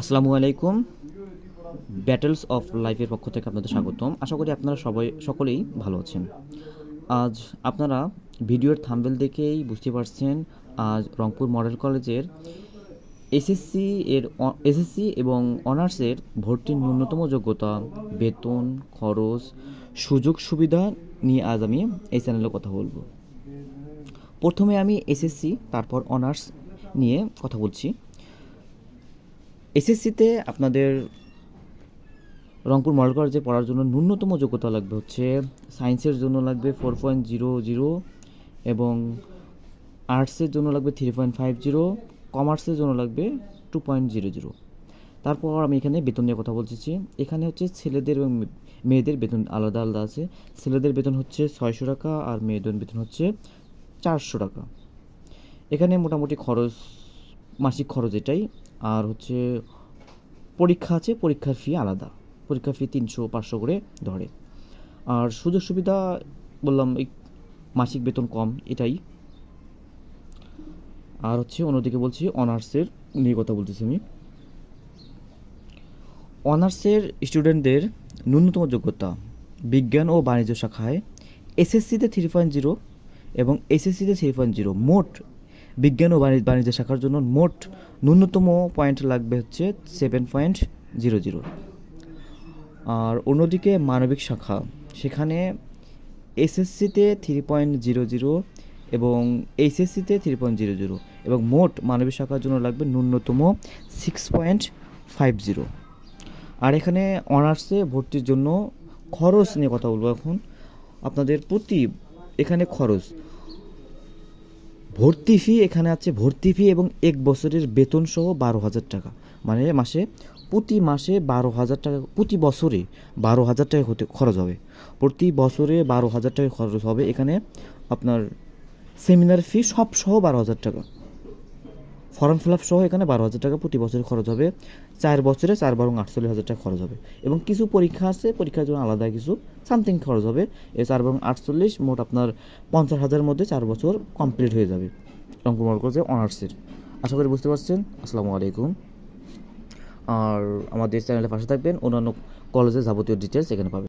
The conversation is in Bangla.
আসসালামু আলাইকুম। ব্যাটেলস অফ লাইফের পক্ষ থেকে আপনাদের স্বাগতম। আশা করি আপনারা সবাই, সকলেই ভালো আছেন। আজ আপনারা ভিডিওর থাম্বেল দেখেই বুঝতে পারছেন, আজ রংপুর মডেল কলেজের এসএসসি এর এসএসসি এবং অনার্সের ভর্তির ন্যূনতম যোগ্যতা, বেতন, খরচ, সুযোগ সুবিধা নিয়ে আজ আমি এই চ্যানেলে কথা বলব। প্রথমে আমি এসএসসি তারপর অনার্স নিয়ে কথা বলছি। এসএসসিতে আপনাদের রংপুর মডেল কলেজে পড়ার জন্য ন্যূনতম যোগ্যতা লাগবে হচ্ছে সায়েন্সের জন্য লাগবে ফোর পয়েন্ট জিরো জিরো এবং আর্টসের জন্য লাগবে থ্রি পয়েন্ট ফাইভ জিরো কমার্সের জন্য লাগবে টু পয়েন্ট জিরো জিরো তারপর আমি এখানে বেতন নিয়ে কথা বলতেছি। এখানে হচ্ছে ছেলেদের এবং মেয়েদের বেতন আলাদা আলাদা আছে। ছেলেদের বেতন হচ্ছে ছয়শো টাকা আর মেয়েদের বেতন হচ্ছে চারশো টাকা। এখানে মোটামুটি খরচ, মাসিক খরচ এটাই। আর হচ্ছে পরীক্ষা আছে, পরীক্ষার ফি আলাদা। পরীক্ষার ফি তিনশো, পাঁচশো করে ধরে। আর সুযোগ সুবিধা, বললাম, এই মাসিক বেতন কম, এটাই। আর হচ্ছে অন্যদিকে বলছি, অনার্সের নিয়ে কথা বলতেছি আমি। অনার্সের স্টুডেন্টদের ন্যূনতম যোগ্যতা বিজ্ঞান ও বাণিজ্য শাখায় এসএসসিতে থ্রি পয়েন্ট জিরো এবং এসএসসিতে থ্রি পয়েন্ট জিরো মোট বিজ্ঞান ও বাণিজ্য শাখার জন্য মোট ন্যূনতম পয়েন্ট লাগবে হচ্ছে সেভেন পয়েন্ট জিরো জিরো আর অন্যদিকে মানবিক শাখা, সেখানে এসএসসিতে থ্রি পয়েন্ট জিরো জিরো এবং এইচএসসিতে থ্রি পয়েন্ট জিরো জিরো এবং মোট মানবিক শাখার জন্য লাগবে ন্যূনতম সিক্স পয়েন্ট ফাইভ জিরো আর এখানে অনার্সে ভর্তির জন্য খরচ নিয়ে কথা বলব এখন। আপনাদের প্রতি এখানে খরচ ভর্তি ফি এখানে আছে ভর্তি ফি এবং এক বছরের বেতন সহ বারো হাজার টাকা। মানে মাসে, প্রতি মাসে বারো হাজার টাকা, প্রতি বছরে বারো হাজার টাকা হতে খরচ হবে। প্রতি বছরে বারো হাজার টাকা খরচ হবে। এখানে আপনার সেমিনার ফি সব সহ বারো হাজার টাকা। ফর্ম ফিল আপ সহ এখানে বারো হাজার টাকা প্রতি বছরে খরচ হবে। চার বছরে চার বারো আটচল্লিশ হাজার টাকা খরচ হবে। এবং কিছু পরীক্ষা আছে, পরীক্ষার জন্য আলাদা কিছু সামথিং খরচ হবে। এই চার বারো আটচল্লিশ, মোট আপনার পঞ্চাশ হাজারের মধ্যে চার বছর কমপ্লিট হয়ে যাবে। রংপুর মডেল কলেজে অনার্সের আশা করি বুঝতে পারছেন। আসসালামু আলাইকুম। আর আমাদের চ্যানেলের পাশে থাকবেন। অন্যান্য কলেজের যাবতীয় ডিটেলস এখানে পাবেন।